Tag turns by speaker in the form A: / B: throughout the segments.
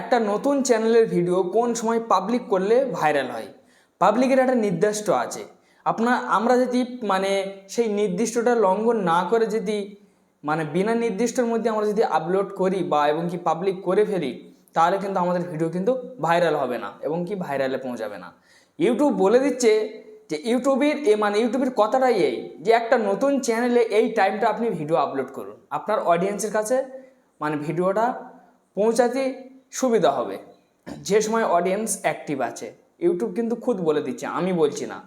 A: একটা নতুন চ্যানেলের ভিডিও কোন সময় পাবলিক করলে ভাইরাল হয়? পাবলিকের একটা নির্দিষ্ট আছে। আপনার, আমরা যদি মানে সেই নির্দিষ্টটা লঙ্ঘন না করে যদি মানে বিনা নির্দিষ্টর মধ্যে আমরা যদি আপলোড করি বা এবং কি পাবলিক করে ফেলি, তাহলে কিন্তু আমাদের ভিডিও কিন্তু ভাইরাল হবে না এবং কি ভাইরালে পৌঁছাবে না। ইউটিউব বলে দিচ্ছে যে ইউটিউবের এ মানে ইউটিউবের কথাটাই এই যে একটা নতুন চ্যানেলে এই টাইমটা আপনি ভিডিও আপলোড করুন। আপনার অডিয়েন্সের কাছে মানে ভিডিওটা পৌঁছাতে সুবিধা হবে। যে সময় অডিয়েন্স অ্যাক্টিভ আছে ইউটিউব কিন্তু খুদ বলে দিচ্ছে, আমি বলছি না।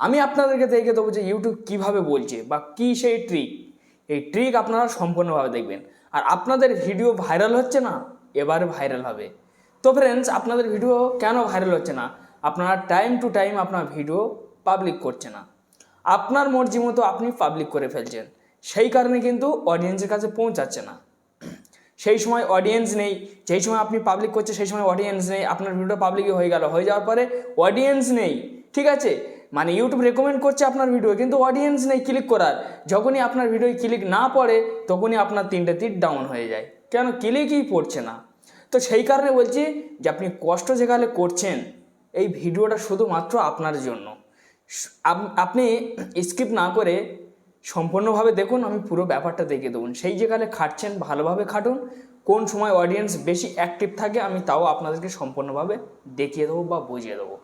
A: আমি আপনাদেরকে দেখে দেবো যে ইউটিউব কীভাবে বলছে বা কী সেই ট্রিক এই ট্রিক আপনারা সম্পূর্ণভাবে দেখবেন। আর আপনাদের ভিডিও ভাইরাল হচ্ছে না, এবারে ভাইরাল হবে। তো ফ্রেন্ডস আপনাদের ভিডিও কেন ভাইরাল হচ্ছে না? আপনারা টাইম টু টাইম আপনার ভিডিও পাবলিক করছে না। আপনার মর্জি মতো আপনি পাবলিক করে ফেলছেন। সেই কারণে কিন্তু অডিয়েন্সের কাছে পৌঁছাচ্ছে না। সেই সময় অডিয়েন্স নেই, যেই সময় আপনি পাবলিক করছে সেই সময় অডিয়েন্স নেই, আপনার ভিডিও পাবলিকই হয়ে গেল, হয়ে যাওয়ার পরে অডিয়েন্স নেই, ঠিক আছে? মানে ইউটিউব রেকমেন্ড করছে আপনার ভিডিও কিন্তু অডিয়েন্স নেই ক্লিক করার। যখনই আপনার ভিডিও ক্লিক না পড়ে, তখনই আপনার তিনটে তীর ডাউন হয়ে যায়। কেন? ক্লিকই পড়ছে না। তো সেই কারণে বলছি যে আপনি কষ্ট যেখানে করছেন, এই ভিডিওটা শুধুমাত্র আপনার জন্য। আপনি স্কিপ না করে সম্পূর্ণভাবে দেখুন, আমি পুরো ব্যাপারটা দেখিয়ে দেবো। সেই যেখানে খাটছেন, ভালোভাবে খাটুন। কোন সময় অডিয়েন্স বেশি অ্যাক্টিভ থাকে, আমি তাও আপনাদেরকে সম্পূর্ণভাবে দেখিয়ে দেবো বা বুঝিয়ে দেবো।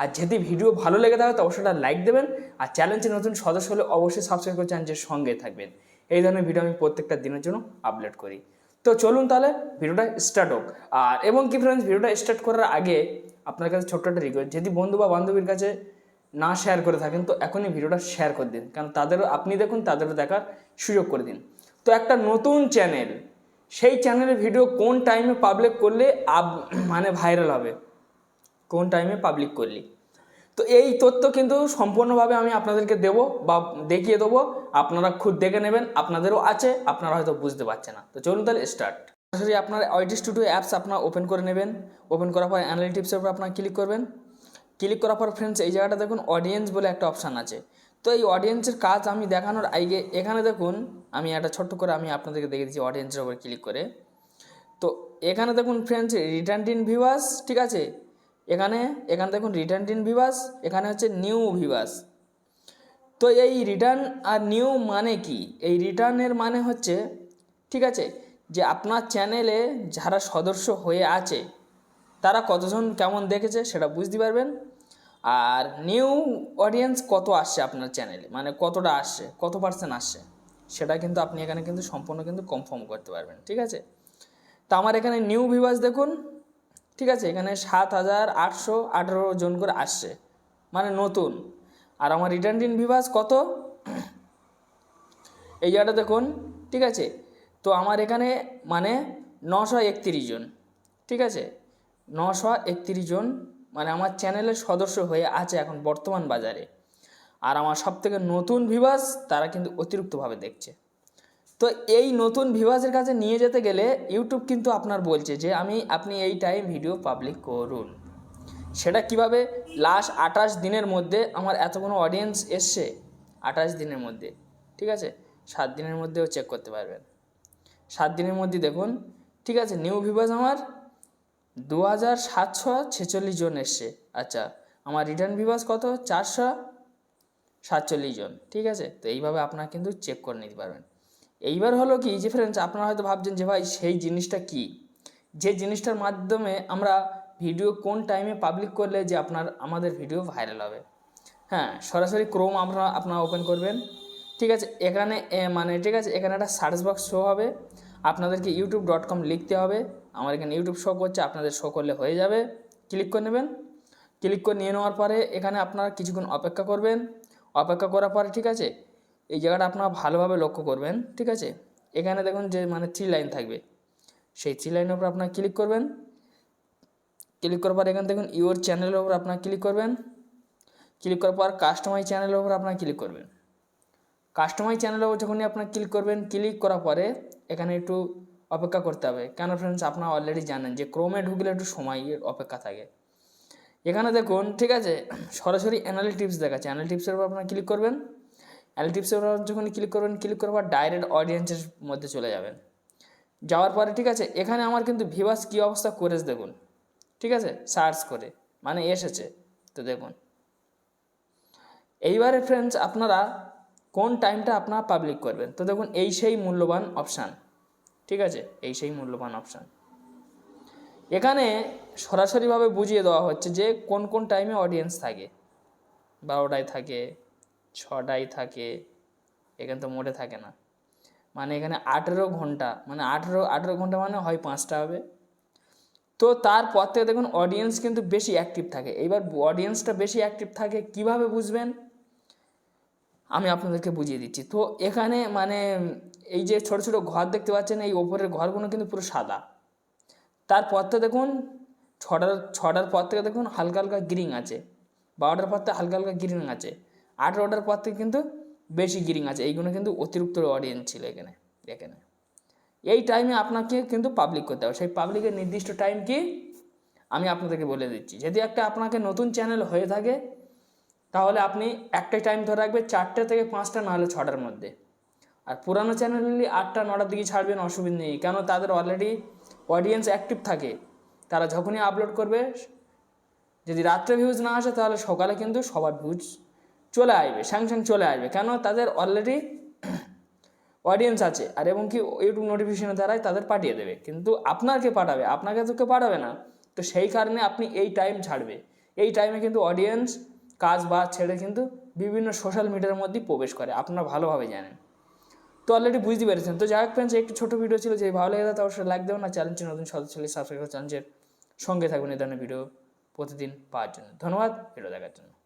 A: আর যদি ভিডিও ভালো লেগে থাকে, তো অবশ্যই লাইক দেবেন। আর চ্যানেলটি নতুন সদস্য হলে অবশ্যই সাবস্ক্রাইব করে চ্যানেলের সঙ্গে থাকবেন। এই ধরনের ভিডিও আমি প্রত্যেকটা দিনের জন্য আপলোড করি। তো চলুন তাহলে ভিডিওটা স্টার্ট হোক। আর এবং কি ফ্রেন্ডস ভিডিওটা স্টার্ট করার আগে আপনার কাছে ছোট্ট একটা রিকোয়েস্ট যদি বন্ধু বা বান্ধবীর কাছে না শেয়ার করে থাকেন, তো এখনই ভিডিওটা শেয়ার করে দিন। কারণ তাদেরও, আপনি দেখুন, তাদেরও দেখার সুযোগ করে দিন। তো একটা নতুন চ্যানেল সেই চ্যানেলের ভিডিও কোন টাইমে পাবলিক করলে আপ মানে ভাইরাল হবে? কোন টাইমে পাবলিক করলি? তো এই তথ্য কিন্তু সম্পূর্ণভাবে আমি আপনাদেরকে দেবো বা দেখিয়ে দেবো। আপনারা খুদ দেখে নেবেন, আপনাদেরও আছে, আপনারা হয়তো বুঝতে পারছে না। তো চলুন তাহলে স্টার্ট সরাসরি আপনার অডিও স্টুডিও অ্যাপস আপনার ওপেন করে নেবেন। ওপেন করার পর অ্যানালিটিক্সের উপর আপনার ক্লিক করবেন। ক্লিক করার পর ফ্রেন্ডস এই জায়গাটা দেখুন অডিয়েন্স বলে একটা অপশান আছে। তো এই অডিয়েন্সের কাজ আমি দেখানোর আগে এখানে দেখুন, আমি একটা ছোট্ট করে আমি আপনাদেরকে দেখে দিচ্ছি অডিয়েন্সের উপর ক্লিক করে। তো এখানে দেখুন ফ্রেন্ডস রিটার্ন ইন ভিউয়ার্স ঠিক আছে? এখানে এখানে দেখুন রিটার্ন ইন ভিউয়ার্স এখানে হচ্ছে নিউ ভিউয়ার্স তো এই রিটার্ন আর নিউ মানে কি? এই রিটার্নের মানে হচ্ছে, ঠিক আছে? যে আপনার চ্যানেলে যারা সদস্য হয়ে আছে তারা কতজন কেমন দেখেছে সেটা বুঝতে পারবেন। আর নিউ অডিয়েন্স কত আসছে আপনার চ্যানেলে মানে কতটা আসছে? কত পার্সেন্ট আসছে? সেটা কিন্তু আপনি এখানে কিন্তু সম্পূর্ণ কিন্তু কনফার্ম করতে পারবেন, ঠিক আছে? তো আমার এখানে নিউ ভিউয়ার্স দেখুন, ঠিক আছে? এখানে সাত হাজার আটশো আঠেরো জন করে আসছে মানে নতুন। আর আমার রিটার্ন ভিউয়ার্স কত? এই জায়গাটা দেখুন, ঠিক আছে? তো আমার এখানে মানে নশো একত্রিশ জন, ঠিক আছে? নশো একত্রিশ জন মানে আমার চ্যানেলের সদস্য হয়ে আছে এখন বর্তমান বাজারে। আর আমার সব থেকে নতুন ভিভাস তারা কিন্তু অতিরিক্তভাবে দেখছে। তো এই নতুন ভিউয়ার্সের কাছে নিয়ে যেতে গেলে ইউটিউব কিন্তু আপনার বলছে যে, আমি, আপনি এই টাইম ভিডিও পাবলিক করুন। সেটা কীভাবে? লাস্ট আঠাশ দিনের মধ্যে আমার এতগুলো অডিয়েন্স এসছে? আঠাশ দিনের মধ্যে, ঠিক আছে? সাত দিনের মধ্যেও চেক করতে পারবেন। সাত দিনের মধ্যে দেখুন, ঠিক আছে? নিউ ভিউয়ার্স আমার দু হাজার সাতশো ছেচল্লিশ জন এসছে। আচ্ছা আমার রিটার্ন ভিউয়ার্স কত? চারশো সাতচল্লিশ জন, ঠিক আছে? তো এইভাবে আপনারা কিন্তু চেক করে নিতে পারবেন। এইবার হলো কি, যে ফ্রেন্ডস আপনারা হয়তো ভাবছেন যে ভাই, সেই জিনিসটা কি? যে জিনিসটার মাধ্যমে আমরা ভিডিও কোন টাইমে পাবলিক করলে যে আপনার, আমাদের ভিডিও ভাইরাল হবে। হ্যাঁ সরাসরি ক্রোম আপনারা আপনারা ওপেন করবেন। ঠিক আছে, এখানে মানে ঠিক আছে, এখানে একটা সার্চ বক্স শো হবে। আপনাদেরকে ইউটিউব ডট কম লিখতে হবে। আমার এখানে ইউটিউব শো করছে আপনাদের শো করলে হয়ে যাবে। ক্লিক করে নেবেন। ক্লিক করে নিয়ে নেওয়ার পরে এখানে আপনারা কিছুক্ষণ অপেক্ষা করবেন। অপেক্ষা করার পরে ঠিক আছে, এই জায়গাটা আপনারা ভালোভাবে লক্ষ্য করবেন। ঠিক আছে, এখানে দেখুন যে মানে থ্রি লাইন থাকবে। সেই থ্রি লাইনের উপর আপনারা ক্লিক করবেন। ক্লিক করার পর এখানে দেখুন ইউর চ্যানেলের উপর আপনারা ক্লিক করবেন। ক্লিক করার পর কাস্টমাইজ চ্যানেলের উপর আপনারা ক্লিক করবেন। কাস্টমাইজ চ্যানেলের উপর যখনই আপনারা ক্লিক করবেন, ক্লিক করার পরে এখানে একটু অপেক্ষা করতে হবে। কেন ফ্রেন্ডস আপনারা অলরেডি জানেন যে ক্রোমে ঢুকলে একটু সময়ের অপেক্ষা থাকে। এখানে দেখুন, ঠিক আছে? সরাসরি অ্যানাল টিপস দেখাচ্ছে। অ্যানালিটিপসের উপর আপনারা ক্লিক করবেন। অ্যানালিটিপসের উপর যখন ক্লিক করবেন ক্লিক করার পর ডাইরেক্ট অডিয়েন্সের মধ্যে চলে যাবেন। যাওয়ার পরে, ঠিক আছে? এখানে আমার কিন্তু ভিভাস কী অবস্থা করেছে দেখুন। ঠিক আছে? সার্চ করে মানে এসেছে। তো দেখুন। এইবারে ফ্রেন্ডস আপনারা কোন টাইমটা আপনারা পাবলিক করবেন? তো দেখুন, এই সেই মূল্যবান অপশান ঠিক আছে? এই সেই মূল্যবান অপশান এখানে সরাসরিভাবে বুঝিয়ে দেওয়া হচ্ছে যে কোন কোন টাইমে অডিয়েন্স থাকে। বারোটায় থাকে, ছটায় থাকে, এখানে তো মোটে থাকে না। মানে এখানে আঠেরো ঘণ্টা মানে আঠেরো আঠেরো ঘণ্টা মানে হয় পাঁচটা হবে। তো তারপর থেকে দেখুন অডিয়েন্স কিন্তু বেশি অ্যাক্টিভ থাকে। এইবার অডিয়েন্সটা বেশি অ্যাক্টিভ থাকে, কীভাবে বুঝবেন? আমি আপনাদেরকে বুঝিয়ে দিচ্ছি। তো এখানে মানে এই যে ছোট ছোট ঘর দেখতে পাচ্ছেন, এই ওপরের ঘরগুলো কিন্তু পুরো সাদা। তারপর থেকে দেখুন, ছটার ছটার পর থেকে দেখুন হালকা হালকা গ্রিং আছে। বারোটার পর থেকে হালকা হালকা গ্রিং আছে। আঠেরোটার পর থেকে কিন্তু বেশি গ্রিং আছে। এইগুলো কিন্তু অতিরিক্ত অডিয়েন্স ছিল এখানে এখানে। এই টাইমে আপনাকে কিন্তু পাবলিক করতে হবে। সেই পাবলিকের নির্দিষ্ট টাইম কি? আমি আপনাদেরকে বলে দিচ্ছি। যদি একটা আপনাকে নতুন চ্যানেল হয়ে থাকে তাহলে আপনি একটাই টাইম ধরে রাখবে চারটে থেকে পাঁচটা নাহলে ছটার মধ্যে। আর পুরানো চ্যানেল হলে আটটা নটার দিকে ছাড়বেন, অসুবিধা নেই। কেন? তাদের অলরেডি অডিয়েন্স অ্যাক্টিভ থাকে। তারা যখনই আপলোড করবে, যদি রাত্রে ভিউজ না আসে, তাহলে সকালে কিন্তু সবার ভিউজ চলে আসবে স্যাং চলে আসবে। কেন? তাদের অলরেডি অডিয়েন্স আছে। আর এবং কি ইউটিউব নোটিফিকেশনের দ্বারাই তাদের পাঠিয়ে দেবে। কিন্তু আপনাকে পাঠাবে, আপনাকে তো কেউ পাঠাবে না। তো সেই কারণে আপনি এই টাইম ছাড়বে। এই টাইমে কিন্তু অডিয়েন্স কাজ বা ছেড়ে কিন্তু বিভিন্ন সোশ্যাল মিডিয়ার মধ্যেই প্রবেশ করে, আপনারা ভালোভাবে জানেন। তো অলরেডি বুঝতে পেরেছেন। তো যাই হোক ফ্রেন্ডস একটি ছোটো ভিডিও ছিল যে ভালো লেগে থাকে অবশ্যই লাইক দেবেন না চ্যানেলটি নতুন সদস্য সাবস্ক্রাইব করে চ্যানেলের সঙ্গে থাকবেন এই ধরনের ভিডিও প্রতিদিন পাওয়ার জন্য। ধন্যবাদ ভিডিও দেখার জন্য।